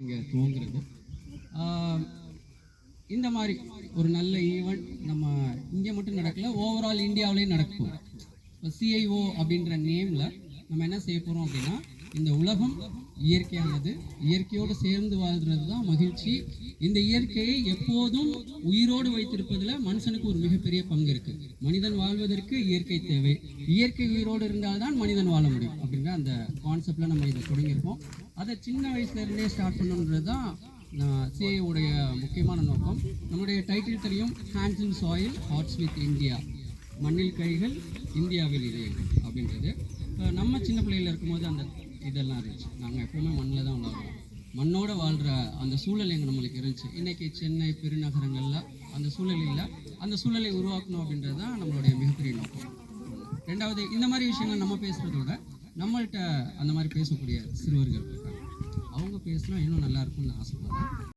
இங்கே துவங்குறது இந்த மாதிரி ஒரு நல்ல ஈவெண்ட் நம்ம இங்கே மட்டும் நடக்கல ஓவரால் இந்தியாவிலேயும் நடக்கும். இப்போ சிஐஓ அப்படின்ற நேமில் நம்ம என்ன செய்ய போகிறோம் அப்படின்னா இந்த உலகம் இயற்கையானது. இயற்கையோடு சேர்ந்து வாழ்கிறது தான் மகிழ்ச்சி. இந்த இயற்கையை எப்போதும் உயிரோடு வைத்திருப்பதில் மனுஷனுக்கு ஒரு மிகப்பெரிய பங்கு இருக்கு. மனிதன் வாழ்வதற்கு இயற்கை தேவை. இயற்கை உயிரோடு இருந்தால்தான் மனிதன் வாழ முடியும் அப்படின்ற அந்த கான்செப்டில் நம்ம இதை தொடங்கியிருப்போம் அதை சின்ன வயசுலேருந்தே ஸ்டார்ட் பண்ணணுன்றது தான் சிஏவுடைய முக்கியமான நோக்கம். நம்முடைய டைட்டில் தெரியும் hands in soil hearts with India மண்ணில் கைகள் இந்தியாவில் இதயங்கள் அப்படின்றது. நம்ம சின்ன பிள்ளையில இருக்கும்போது அந்த இதெல்லாம் இருந்துச்சு. நாங்கள் எப்பவுமே மண்ணில் தான் விளாடுவோம் மண்ணோட வாழ்கிற அந்த சூழல் எங்க நம்மளுக்கு இருந்துச்சு. இன்னைக்கு சென்னை பெருநகரங்களில் அந்த சூழல் இல்லை. அந்த சூழலை உருவாக்கணும் அப்படின்றது தான் நம்மளுடைய மிகப்பெரிய நோக்கம். ரெண்டாவது இந்த மாதிரி விஷயங்கள் நம்ம பேசுகிறதோட விட நம்மள்கிட்ட அந்த மாதிரி பேசக்கூடிய சிறுவர்கள் இருக்காங்க. அவங்க பேசினா இன்னும் நல்லா இருக்கும்னு ஆசைப்படுறேன்.